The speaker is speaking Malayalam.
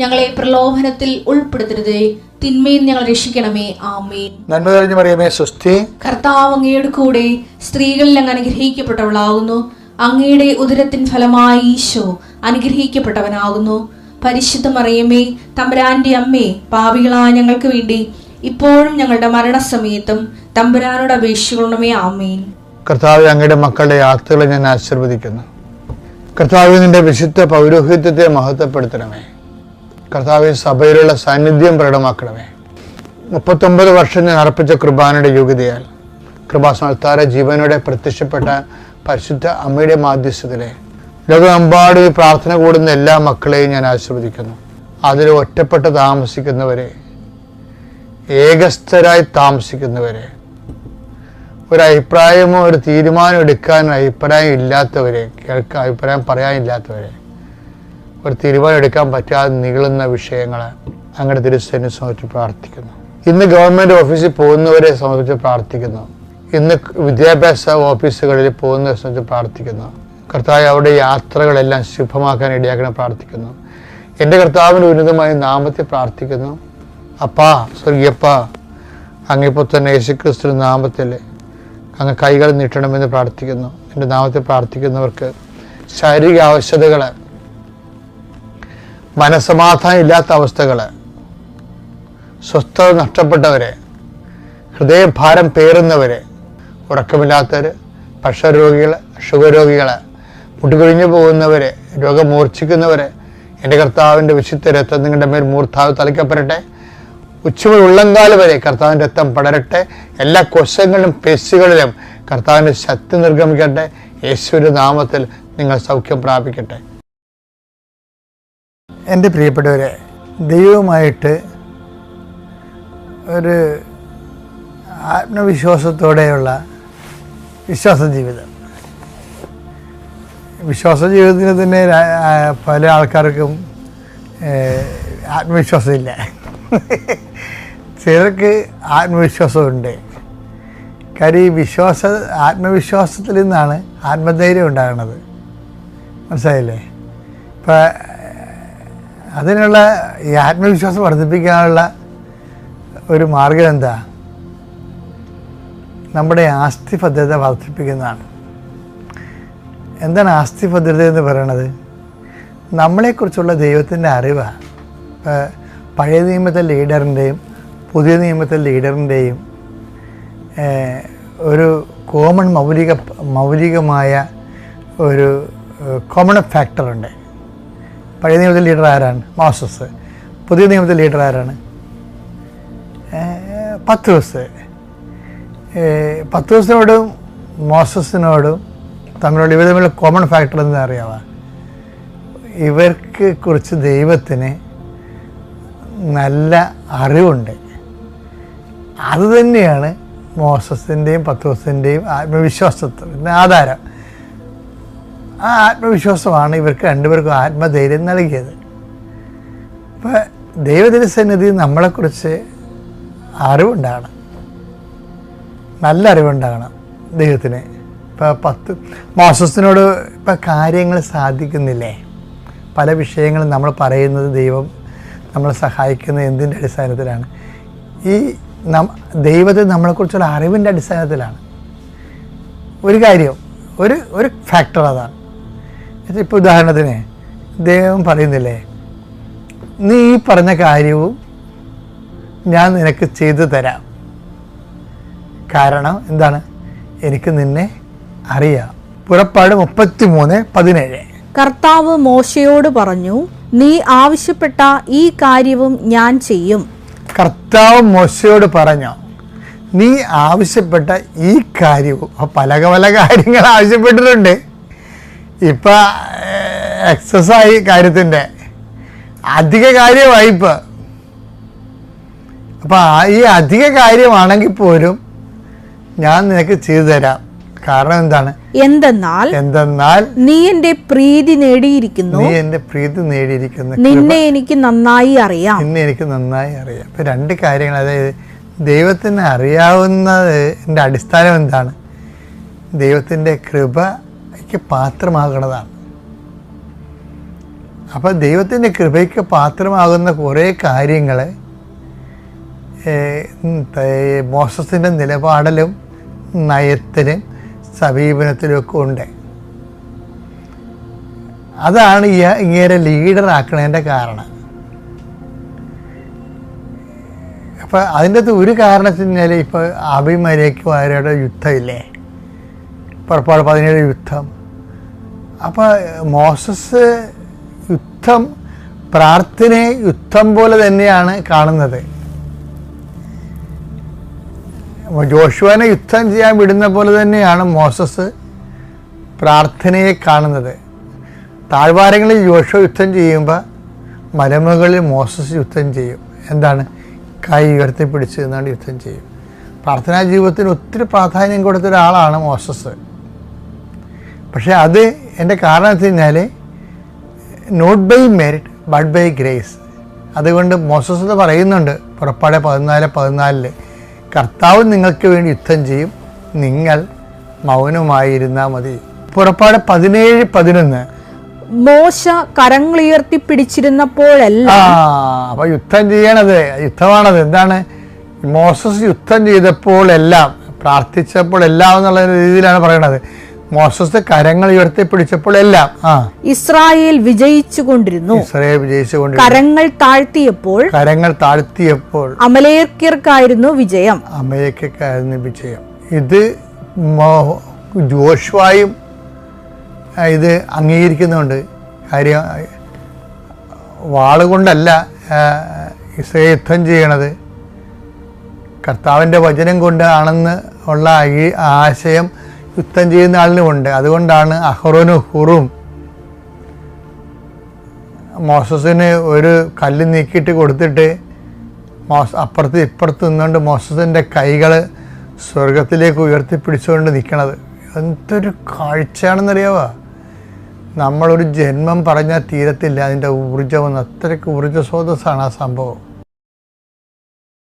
ഞങ്ങളെ പ്രലോഭനത്തിൽ ഉൾപ്പെടുത്തരുതേ. തിന്മയിൽ ഞങ്ങൾ രക്ഷിക്കണമേ. ആമേൻ. നന്മ തെളിഞ്ഞു മറിയമേ സ്വസ്തി. കർത്താവ് അങ്ങയുടെ കൂടെ സ്ത്രീകളിൽ അങ്ങ് അനുഗ്രഹിക്കപ്പെട്ടവളാകുന്നു. അങ്ങയുടെ ഉദരത്തിൻ ഫലമായി ഈശോ അനുഗ്രഹിക്കപ്പെട്ടവനാകുന്നു. പരിശുദ്ധ മറിയമേ തമ്പുരാന്റെ അമ്മേ പാപികളായ ഞങ്ങൾക്ക് വേണ്ടി ഇപ്പോഴും ഞങ്ങളുടെ മരണസമയത്തും തമ്പുരാനോട് അപേക്ഷിക്കണമേ. ആമേൻ. കർത്താവ് അങ്ങയുടെ മക്കളുടെ യാത്രകളെ ഞാൻ ആശീർവദിക്കുന്നു. കർത്താവ് നിന്റെ വിശുദ്ധ പൗരോഹിത്യത്തെ മഹത്വപ്പെടുത്തണമേ. കർത്താവ് സഭയിലുള്ള സാന്നിധ്യം പ്രകടമാക്കണമേ. മുപ്പത്തൊമ്പത് വർഷം ഞാൻ അർപ്പിച്ച കൃപാനയുടെ യോഗ്യതയാൽ കൃപാസനത്താര ജീവനോടെ പ്രത്യക്ഷപ്പെട്ട പരിശുദ്ധ അമ്മയുടെ മാധ്യസ്ഥത്തിലെ ലോകമെമ്പാടും പ്രാർത്ഥന കൂടുന്ന എല്ലാ മക്കളെയും ഞാൻ ആശീർവദിക്കുന്നു. അതിൽ ഒറ്റപ്പെട്ട് താമസിക്കുന്നവരെ ഏകസ്ഥരായി താമസിക്കുന്നവരെ ഒരു അഭിപ്രായമോ ഒരു തീരുമാനം എടുക്കാൻ അഭിപ്രായം ഇല്ലാത്തവരെ കേൾക്കാൻ അഭിപ്രായം പറയാനില്ലാത്തവരെ ഒരു തീരുമാനം എടുക്കാൻ പറ്റാതെ നീളുന്ന വിഷയങ്ങൾ അങ്ങനെ തിരുസേനെ സംബന്ധിച്ച് പ്രാർത്ഥിക്കുന്നു. ഇന്ന് ഗവൺമെന്റ് ഓഫീസിൽ പോകുന്നവരെ സംബന്ധിച്ച് പ്രാർത്ഥിക്കുന്നു. ഇന്ന് വിദ്യാഭ്യാസ ഓഫീസുകളിൽ പോകുന്നവരെ സംബന്ധിച്ച് പ്രാർത്ഥിക്കുന്നു. കർത്താവ് അവിടെ യാത്രകളെല്ലാം ശുഭമാക്കാൻ ഇടയാക്കണം പ്രാർത്ഥിക്കുന്നു. എന്റെ കർത്താവിന്റെ ഉന്നതമായ നാമത്തെ പ്രാർത്ഥിക്കുന്നു. അപ്പാ സ്വർഗീയപ്പ അങ്ങിപ്പോൾ തന്നെ യേശുക്രിസ്തു നാമത്തിൽ അങ്ങ് കൈകൾ നീട്ടണമെന്ന് പ്രാർത്ഥിക്കുന്നു. എന്റെ നാമത്തെ പ്രാർത്ഥിക്കുന്നവർക്ക് ശാരീരിക ആവശ്യതകൾ മനസമാധാനം ഇല്ലാത്ത അവസ്ഥകൾ സ്വസ്ഥത നഷ്ടപ്പെട്ടവരെ ഹൃദയഭാരം പേറുന്നവർ ഉറക്കമില്ലാത്തവർ പ്രഷർ രോഗികൾ ഷുഗർ രോഗികൾ മുട്ടുകൊഴിഞ്ഞു പോകുന്നവർ രോഗം മൂർച്ഛിക്കുന്നവർ എന്റെ കർത്താവിന്റെ വിശുദ്ധ രക്തം നിങ്ങളുടെ മേൽ മൂർത്താവ് തളിക്കപ്പെടട്ടെ. ഉച്ചമുതൽ ഉള്ളങ്കാൽ വരെ കർത്താവിന്റെ രക്തം പടരട്ടെ. എല്ലാ കൊശങ്ങളിലും പെസ്സുകളിലും കർത്താവിന്റെ ശക്തി നിർഗമിക്കട്ടെ. യേശുവിന്റെ നാമത്തിൽ നിങ്ങൾ സൗഖ്യം പ്രാപിക്കട്ടെ. എന്റെ പ്രിയപ്പെട്ടവരെ ദൈവമായിട്ട് ഒരു ആത്മവിശ്വാസത്തോടെയുള്ള വിശ്വാസ ജീവിതം. വിശ്വാസ ജീവിതത്തിന് തന്നെ പല ആൾക്കാർക്കും ആത്മവിശ്വാസമില്ല. ചിലർക്ക് ആത്മവിശ്വാസമുണ്ട്. കാര്യം ഈ വിശ്വാസ ആത്മവിശ്വാസത്തിൽ നിന്നാണ് ആത്മധൈര്യം ഉണ്ടാകുന്നത്. മനസ്സിലായില്ലേ? ഇപ്പം അതിനുള്ള ഈ ആത്മവിശ്വാസം വർദ്ധിപ്പിക്കാനുള്ള ഒരു മാർഗം എന്താ? നമ്മുടെ ആസ്തി ഭദ്രത വർദ്ധിപ്പിക്കുന്നതാണ്. എന്താണ് ആസ്തി ഭദ്രത എന്ന് പറയണത്? നമ്മളെക്കുറിച്ചുള്ള ദൈവത്തിന്റെ അറിവാണ് ഇപ്പം പഴയ നിയമത്തെ ലീഡറിന്റെയും പുതിയ നിയമത്തെ ലീഡറിന്റെയും ഒരു കോമൺ മൗലിക മൗലികമായ ഒരു കോമൺ ഫാക്ടറുണ്ട് പഴയ നിയമത്തിലെ ലീഡർ ആരാണ്? മോസസ് പുതിയ നിയമത്തിലെ ലീഡർ ആരാണ്? പത്ത് ദിവസ പത്ത് ദിവസത്തിനോടും മോസസിനോടും തമ്മിലുള്ള ഇവർ തമ്മിലുള്ള കോമൺ ഫാക്ടർ എന്ന് അറിയാവാ? ഇവർക്ക് കുറിച്ച് ദൈവത്തിന് നല്ല അറിവുണ്ട്. അത് തന്നെയാണ് മോസസിന്റെയും പത്ത് ദിവസത്തിന്റെയും ആത്മവിശ്വാസത്തിന്റെ ആധാരം. ആ ആത്മവിശ്വാസമാണ് ഇവർക്ക് രണ്ടുപേർക്കും ആത്മധൈര്യം നൽകിയത്. ഇപ്പം ദൈവദിനസന്നിധി സന്നിധി നമ്മളെക്കുറിച്ച് അറിവുണ്ടാകണം. നല്ല അറിവുണ്ടാകണം ദൈവത്തിന്. ഇപ്പോൾ പത്ത് മോസസിനോട് ഇപ്പം കാര്യങ്ങൾ സാധിക്കുന്നില്ലേ? പല വിഷയങ്ങളും നമ്മൾ പറയുന്നത് ദൈവം നമ്മളെ സഹായിക്കുന്നത് എന്തിന്റെ അടിസ്ഥാനത്തിലാണ്? ഈ നം ദൈവത്തെ നമ്മളെക്കുറിച്ചുള്ള അറിവിന്റെ അടിസ്ഥാനത്തിലാണ്. ഒരു കാര്യം ഒരു ഒരു ഫാക്ടർ അതാണ്. ഇപ്പോൾ ഉദാഹരണത്തിന് ദൈവം പറയുന്നില്ലേ നീ ഈ പറഞ്ഞ കാര്യവും ഞാൻ നിനക്ക് ചെയ്തു തരാം. കാരണം എന്താണ്? എനിക്ക് നിന്നെ അറിയാം. പുറപ്പാട് മുപ്പത്തി മൂന്ന് പതിനേഴ്. കർത്താവ് മോശയോട് പറഞ്ഞു നീ ആവശ്യപ്പെട്ട ഈ കാര്യവും ഞാൻ ചെയ്യും. കർത്താവ് മോശയോട് പറഞ്ഞു നീ ആവശ്യപ്പെട്ട ഈ കാര്യവും പല പല കാര്യങ്ങൾ ആവശ്യപ്പെട്ടിട്ടുണ്ട്. ഇപ്പൊ എക്സസായി കാര്യത്തിന്റെ അധിക കാര്യമായി ഇപ്പം അപ്പം ഈ അധിക കാര്യമാണെങ്കിൽ പോലും ഞാൻ നിനക്ക് ചെയ്തു തരാം. കാരണം എന്താണ്? എന്തെന്നാൽ എന്തെന്നാൽ നീ എന്റെ പ്രീതി നേടിയിരിക്കുന്നു. നീ എന്റെ പ്രീതി നേടിയിരിക്കുന്നു. നിന്നെ എനിക്ക് നന്നായി അറിയാം. നിന്നെ എനിക്ക് നന്നായി അറിയാം. ഇപ്പൊ രണ്ട് കാര്യങ്ങൾ അതായത് ദൈവത്തിന് അറിയാവുന്നതിന്റെ അടിസ്ഥാനം എന്താണ്? ദൈവത്തിന്റെ കൃപയ്ക്ക് പാത്രമാകണതാണ്. അപ്പം ദൈവത്തിന്റെ കൃപയ്ക്ക് പാത്രമാകുന്ന കുറേ കാര്യങ്ങൾ മോസസിന്റെ നിലപാടിലും നയത്തിലും സമീപനത്തിലും ഒക്കെ ഉണ്ട്. അതാണ് ഈ ഇങ്ങനെ ലീഡറാക്കണതിന്റെ കാരണം. അപ്പം അതിന്റെ അകത്ത് ഒരു കാരണത്തിന് ഇപ്പോൾ അഭിമരയ്ക്കും യുദ്ധമില്ലേ? പുറപ്പാട് പതിനേഴ് യുദ്ധം. അപ്പോൾ മോസസ് യുദ്ധം പ്രാർത്ഥനയെ യുദ്ധം പോലെ തന്നെയാണ് കാണുന്നത്. ജോഷുവിനെ യുദ്ധം ചെയ്യാൻ വിടുന്ന പോലെ തന്നെയാണ് മോസസ് പ്രാർത്ഥനയെ കാണുന്നത്. താഴ്വാരങ്ങളിൽ ജോഷു യുദ്ധം ചെയ്യുമ്പോൾ മലമുകളിൽ മോസസ് യുദ്ധം ചെയ്യും. എന്താണ്? കൈ ഉയർത്തിപ്പിടിച്ച് നിന്നാണ് യുദ്ധം ചെയ്യും. പ്രാർത്ഥനാ ജീവിതത്തിന് ഒത്തിരി പ്രാധാന്യം കൊടുത്ത ഒരാളാണ് മോസസ്. പക്ഷേ അത് എന്റെ കാരണം വെച്ച് കഴിഞ്ഞാൽ not by merit but by grace അതുകൊണ്ട് മോസസ് എന്ന് പറയുന്നുണ്ട് പുറപ്പാട് പതിനാല് പതിനാലിൽ. കർത്താവ് നിങ്ങൾക്ക് വേണ്ടി യുദ്ധം ചെയ്യും നിങ്ങൾ മൗനമായിരുന്നാൽ മതി. പുറപ്പാട് പതിനേഴ് പതിനൊന്ന്. മോശ കരങ്ങളുയർത്തി പിടിച്ചിരുന്നപ്പോഴല്ല. അപ്പൊ യുദ്ധം ചെയ്യണത് യുദ്ധമാണത്. എന്താണ്? മോസസ് യുദ്ധം ചെയ്തപ്പോഴെല്ലാം പ്രാർത്ഥിച്ചപ്പോഴെല്ലാം എന്നുള്ള രീതിയിലാണ് പറയണത്. മോസസ് കരങ്ങൾ ഉയർത്തിപ്പിടിച്ചപ്പോൾ എല്ലാം ഇസ്രായേൽ വിജയിച്ചു കൊണ്ടിരുന്നു ഇസ്രായേൽ വിജയിച്ചു കരങ്ങൾ താഴ്ത്തിയപ്പോൾ കരങ്ങൾ താഴ്ത്തിയപ്പോൾ അമലേക്കർക്കായിരുന്നു വിജയം. അമേരിക്കക്കായിരുന്നു വിജയം. ഇത് ജോഷ്വായും ഇത് അംഗീകരിക്കുന്നുണ്ട്. കാര്യം വാളുകൊണ്ടല്ല ഇസ്രായേൽ യുദ്ധം ചെയ്യണത്. കർത്താവിന്റെ വചനം കൊണ്ടാണെന്ന് ഉള്ള ഈ ആശയം യുദ്ധം ചെയ്യുന്ന ആളിനുമുണ്ട്. അതുകൊണ്ടാണ് അഹ്റോനും ഹുറും. മോസസിന് ഒരു കല്ല് നീക്കിയിട്ട് കൊടുത്തിട്ട് മോസ് അപ്പുറത്ത് ഇപ്പുറത്ത് നിന്നുകൊണ്ട് മോസസിന്റെ കൈകൾ സ്വർഗത്തിലേക്ക് ഉയർത്തിപ്പിടിച്ചുകൊണ്ട് നിൽക്കണത് എന്തൊരു കാഴ്ചയാണെന്നറിയാവോ? നമ്മളൊരു ജന്മം പറഞ്ഞാൽ തീരത്തില്ല. അതിന്റെ ഊർജമെന്ന് അത്രയ്ക്ക് ഊർജ സ്രോതസ്സാണ് ആ സംഭവം.